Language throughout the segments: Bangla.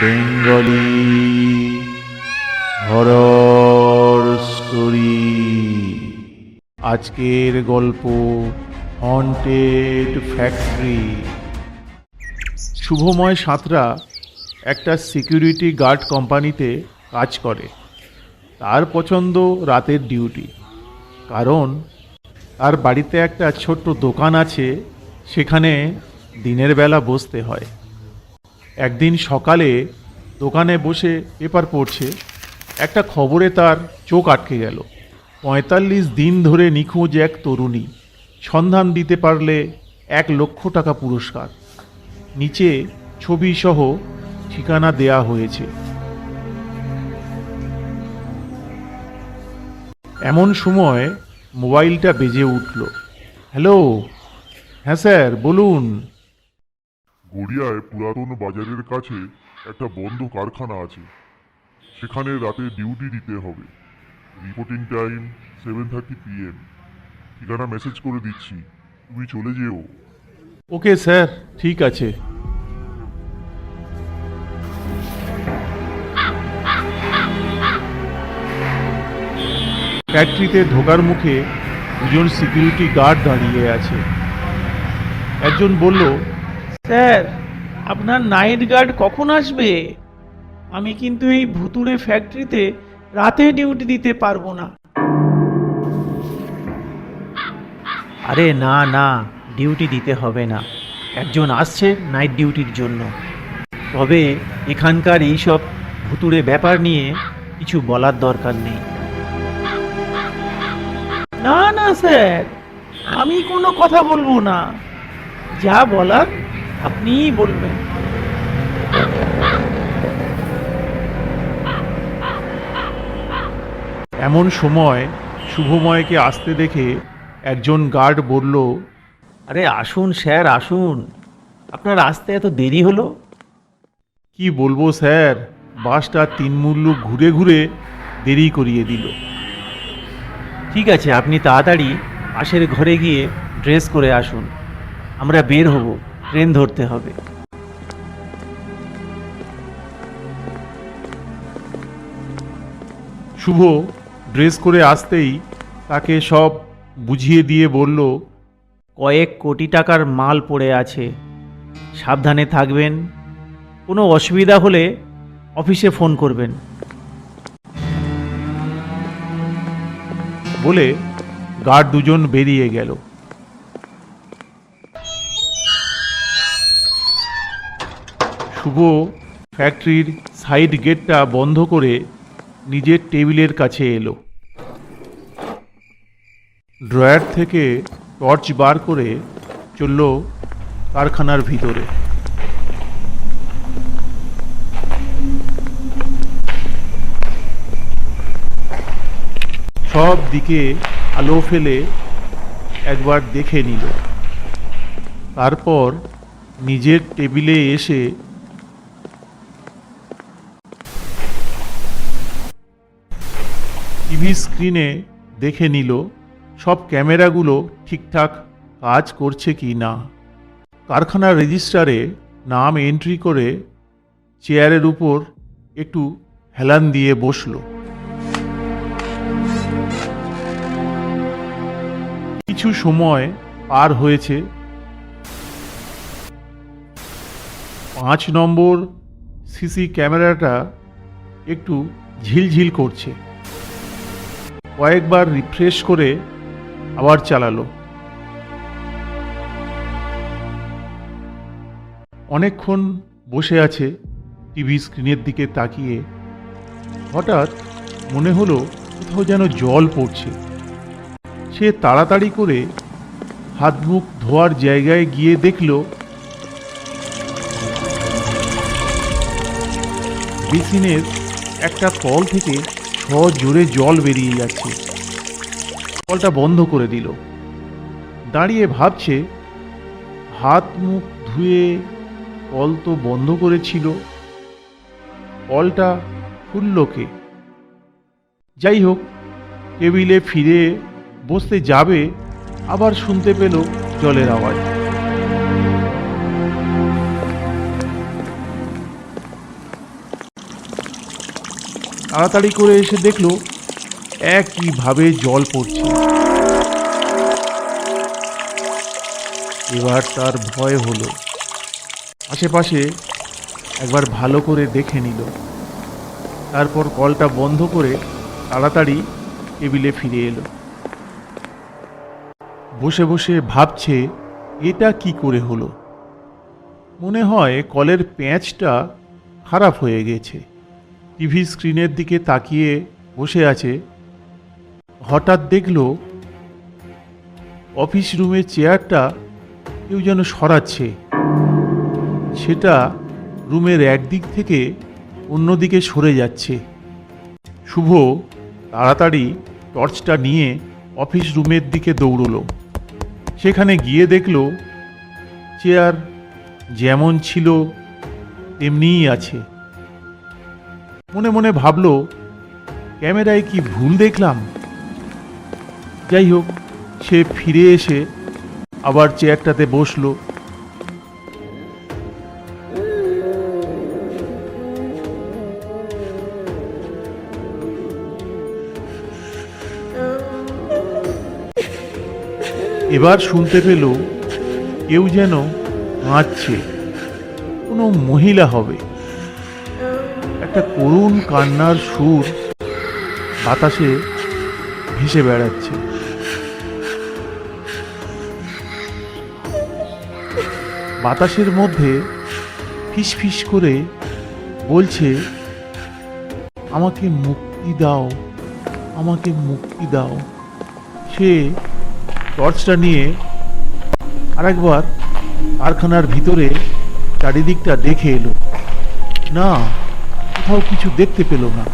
বেঙ্গলি হরর স্টোরি আজকের গল্প হন্টেড ফ্যাক্টরি শুভময় সাঁতরা একটা সিকিউরিটি গার্ড কোম্পানিতে কাজ করে। তার পছন্দ রাতের ডিউটি কারণ তার বাড়িতে একটা ছোট্ট দোকান আছে, সেখানে দিনের বেলা বসতে হয়। একদিন সকালে দোকানে বসে পেপার পড়ছে, একটা খবরে তার চোখ আটকে গেল। পঁয়তাল্লিশ দিন ধরে নিখোঁজ এক তরুণী, সন্ধান দিতে পারলে এক লক্ষ টাকা পুরস্কার। নিচে ছবি সহ ঠিকানা দেয়া হয়েছে। এমন সময় মোবাইলটা বেজে উঠল। হ্যালো? হ্যাঁ স্যার, বলুন। গড়িয়ায় পুরাতন বাজারের কাছে একটা বন্ধ কারখানা আছে। সেখানে রাতে ডিউটি দিতে হবে। Reporting time seven thirty PM ঠিকানা মেসেজ করে দিচ্ছি। তুমি চলে যেও। ওকে স্যার ঠিক আছে। ফ্যাক্টরিতে ঢোকার মুখে দুজন সিকিউরিটি গার্ড দাঁড়িয়ে আছে। একজন বলল স্যার আপনার নাইট গার্ড কখন আসবে? আমি কিন্তু এই ভুতুড়ে ফ্যাক্টরিতে রাতে ডিউটি দিতে পারব না। আরে না না ডিউটি দিতে হবে না। একজন আসছে নাইট ডিউটির জন্য। তবে এখানকার এইসব ভুতুড়ে ব্যাপার নিয়ে কিছু বলার দরকার নেই। না না স্যার আমি কোনো কথা বলব না। যা বলার আপনিই বলবেন। এমন সময় শুভময়কে আসতে দেখে একজন গার্ড বলল আরে আসুন স্যার আসুন। আপনার আসতে এত দেরি হলো? কি বলব স্যার বাসটা তিন মূল্য ঘুরে ঘুরে দেরি করিয়ে দিল। ঠিক আছে আপনি তাড়াতাড়ি পাশের ঘরে গিয়ে ড্রেস করে আসুন। আমরা বের হব। ট্রেন ধরতে হবে। শুভ ড্রেস করে আসতেই তাকে সব বুঝিয়ে দিয়ে বলল কয়েক কোটি টাকার মাল পড়ে আছে। সাবধানে থাকবেন। কোনো অসুবিধা হলে অফিসে ফোন করবেন। বলে গার্ড দুজন বেরিয়ে গেল। শুভ ফ্যাক্টরির সাইড গেটটা বন্ধ করে নিজের টেবিলের কাছে এলো। ড্রয়ার থেকে টর্চ বার করে চলল কারখানার ভিতরে। সব দিকে আলো ফেলে একবার দেখে নিল। তারপর নিজের টেবিলে এসে টিভি স্ক্রিনে দেখে নিল, সব ক্যামেরাগুলো ঠিকঠাক কাজ করছে কি না। কারখানার রেজিস্টারে নাম এন্ট্রি করে চেয়ারের উপর একটু হেলান দিয়ে বসল। কিছু সময় পার হয়েছে। পাঁচ নম্বর সিসি ক্যামেরাটা একটু ঝিলঝিল করছে। কয়েকবার রিফ্রেশ করে আবার চালালো। অনেকক্ষণ বসে আছে টিভি স্ক্রিনের দিকে তাকিয়ে। হঠাৎ মনে হলো কোথাও যেন জল পড়ছে। সে তাড়াতাড়ি করে হাত মুখ ধোয়ার জায়গায় গিয়ে দেখল, বেসিনের একটা কল থেকে জোরে জল বেরিয়ে যাচ্ছে। কলটা বন্ধ করে দিল। দাঁড়িয়ে ভাবছে, হাত মুখ ধুয়ে কল তো বন্ধ করেছিল। কলটা খুলল কে? যাই হোক, টেবিলে ফিরে বসতে যাবে, আবার শুনতে পেল জলের আওয়াজ। তাড়াতাড়ি করে এসে দেখল একইভাবে জল পড়ছে। এবার তার ভয় হলো। আশেপাশে একবার ভালো করে দেখে নিল। তারপর কলটা বন্ধ করে তাড়াতাড়ি টেবিলে ফিরে এলো। বসে বসে ভাবছে, এটা কি করে হলো? মনে হয় কলের প্যাঁচটা খারাপ হয়ে গেছে। টিভি স্ক্রিনের দিকে তাকিয়ে বসে আছে। হঠাৎ দেখল অফিস রুমের চেয়ারটা কেউ যেন সরাচ্ছে। সেটা রুমের একদিক থেকে অন্যদিকে সরে যাচ্ছে। শুভ তাড়াতাড়ি টর্চটা নিয়ে অফিস রুমের দিকে দৌড়লো। সেখানে গিয়ে দেখল চেয়ার যেমন ছিল, তেমনিই আছে। মনে মনে ভাবলো, ক্যামেরায় কি ভুল দেখলাম? যাই হোক সে ফিরে এসে আবার চেয়ারটাতে বসল। এবার শুনতে পেল, কেউ যেন কাঁদছে কোনো মহিলা হবে। একটা করুণ কান্নার সুর বাতাসে ভেসে বেড়াচ্ছে। বাতাসের মধ্যে ফিস ফিস করে বলছে, আমাকে মুক্তি দাও, আমাকে মুক্তি দাও। সে টর্চটা নিয়ে আরেকবার কারখানার ভিতরে চারিদিকটা দেখে এলো। না কোথাও কিছু দেখতে পেল না।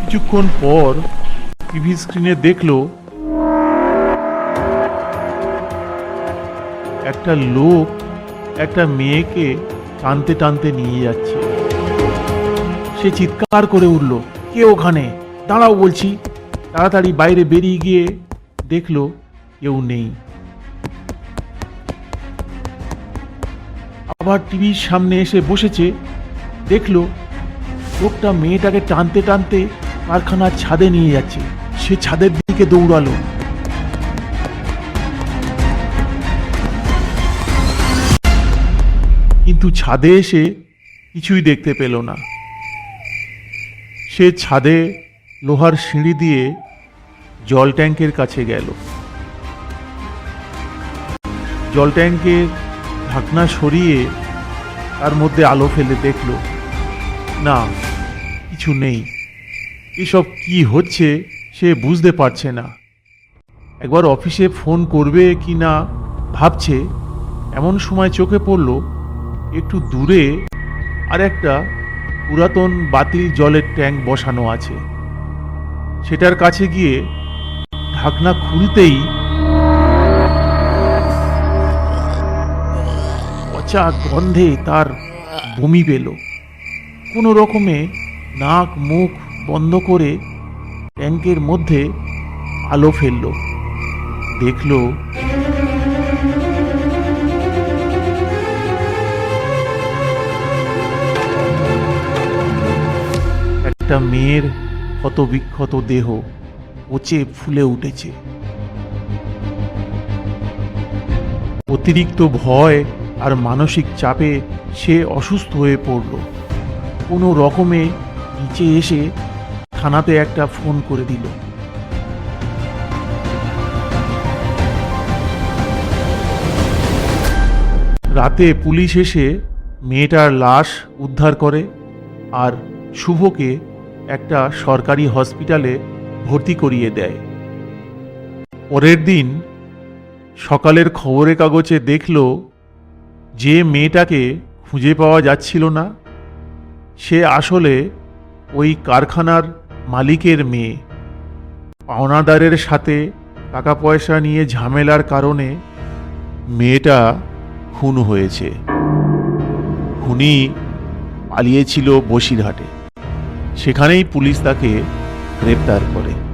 কিছুক্ষণ পর টিভি স্ক্রিনে দেখল একটা লোক একটা মেয়েকে টানতে টানতে নিয়ে যাচ্ছে। সে চিৎকার করে উঠল, কে ওখানে? দাঁড়াও বলছি। তাড়াতাড়ি বাইরে বেরিয়ে গিয়ে দেখল কেউ নেই। আবার টিভির সামনে এসে বসেছে, দেখল লোকটা মেয়েটাকে টানতে টানতে কারখানার ছাদে নিয়ে যাচ্ছে। সে ছাদের দিকে দৌড়ালো। কিন্তু ছাদে এসে কিছুই দেখতে পেল না। সে ছাদে লোহার সিঁড়ি দিয়ে জল ট্যাঙ্কের কাছে গেল। জল ট্যাঙ্কের ঢাকনা সরিয়ে তার মধ্যে আলো ফেলে দেখল, না কিছু নেই। এসব কি হচ্ছে সে বুঝতে পারছে না। একবার অফিসে ফোন করবে কি না ভাবছে, এমন সময় চোখে পড়ল, একটু দূরে আর একটা পুরাতন বাতিল জলের ট্যাঙ্ক বসানো আছে। সেটার কাছে গিয়ে ঢাকনা খুলতেই পচা গন্ধে তার বমি পেল। কোনো রকমে নাক মুখ বন্ধ করে ট্যাঙ্কের মধ্যে আলো ফেলল। দেখল একটা মেয়ের ক্ষতবিক্ষত দেহ পচে ফুলে উঠেছে। অতিরিক্ত ভয় আর মানসিক চাপে সে অসুস্থ হয়ে পড়ল। কোনো রকমে নিচে এসে থানাতে একটা ফোন করে দিল। রাতে পুলিশ এসে মেয়েটার লাশ উদ্ধার করে আর শুভকে একটা সরকারি হসপিটালে ভর্তি করিয়ে দেয়। পরের দিন সকালের খবরের কাগজে দেখল যে মেয়েটাকে খুঁজে পাওয়া যাচ্ছিল না, সে আসলে ওই কারখানার মালিকের মেয়ে। পাওনাদারের সাথে টাকা পয়সা নিয়ে ঝামেলার কারণে মেয়েটা খুন হয়েছে। খুনি পালিয়েছিল বসিরহাটে। সেখানেই পুলিশ তাকে গ্রেপ্তার করে।